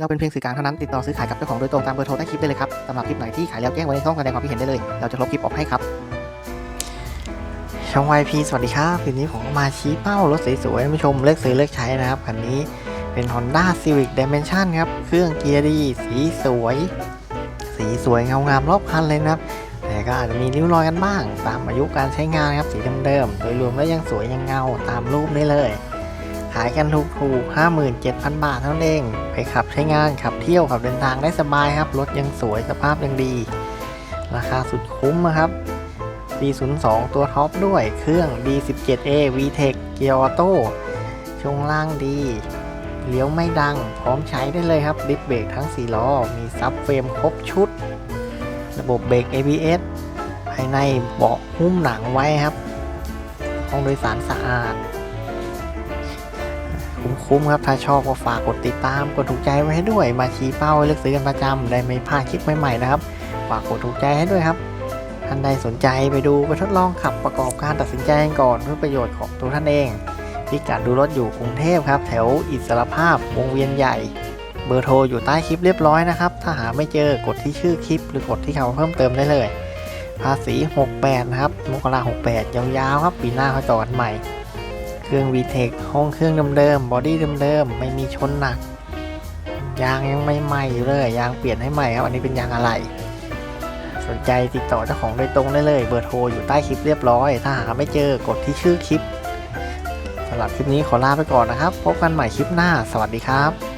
เราเป็นเพียงสื่อกลางเท่านั้นติดต่อซื้อขายกับเจ้าของโดยตรงตามเบอร์โทรใต้คลิปได้เลยครับสำหรับคลิปไหนที่ขายแล้วแจ้งไว้ในช่องแสดงความคิดเห็นได้เลย เราจะลบคลิปออกให้ครับ ช่องวายพีสวัสดีครับทีนี้ผมก็มาชี้เป้ารถสวยๆผู้ชมเลือกซื้อเลือกใช้นะครับคันนี้เป็น Honda Civic Dimension ครับเครื่องเกียร์ดีสีสวย สีสวยเงางามรอบคันเลยนะครับแต่ก็อาจจะมีริ้วรอยกันบ้าง ตามอายุการใช้งานครับสีเดิมๆโดยรวมแล้วยังสวยยังเงาตามรูปได้เลย ขายกันถูกๆ57,000 บาทเท่านั้นเอง ไปขับใช้งานขับเที่ยวขับเดินทางได้สบายครับ รถยังสวยสภาพยังดี ราคาสุดคุ้มนะครับ D02 ตัวท็อปด้วย เครื่อง D17A VTEC เกียร์ออโต้ช่วงล่างดี เลี้ยวไม่ดัง พร้อมใช้ได้เลยครับดิสเบรกทั้ง 4 ล้อ มีซับเฟรมครบชุด ระบบเบรก ABS ภายในเบาะหุ้มหนังไว้ครับ ห้องโดยสารสะอาด คุ้มๆครับ ถ้าชอบก็ฝากกดติดตาม กดถูกใจไว้ให้ด้วย มาชี้เป้าให้เลือกซื้อกันประจำได้ไม่พลาดคลิปใหม่ๆนะครับ ฝากกดถูกใจให้ด้วยครับ ท่านใดสนใจไปดูไปทดลองขับประกอบการตัดสินใจกันก่อนเพื่อประโยชน์ของตัวท่านเองพิกัดดูรถอยู่กรุงเทพครับ แถวอิสรภาพวงเวียนใหญ่ เบอร์โทรอยู่ใต้คลิปเรียบร้อยนะครับ ถ้าหาไม่เจอกดที่ชื่อคลิป หรือกดที่คำเพิ่มเติมได้เลย ภาษี 68 นะครับมกรา68 ยาวๆครับ ปีหน้าเขาต่อกันใหม่ เครื่อง VTEC ห้องเครื่องเดิมๆบอดี้เดิมๆไม่มีชนหนัก ยางยังไม่ใหม่อยู่เลย ยางเปลี่ยนให้ใหม่ครับ อันนี้เป็นยางอะไรสนใจติดต่อเจ้าของโดยตรงได้เลย เบอร์โทรอยู่ใต้คลิปเรียบร้อย ถ้าหาไม่เจอกดที่ชื่อคลิปสำหรับคลิปนี้ขอลาไปก่อนนะครับ พบกันใหม่คลิปหน้า สวัสดีครับ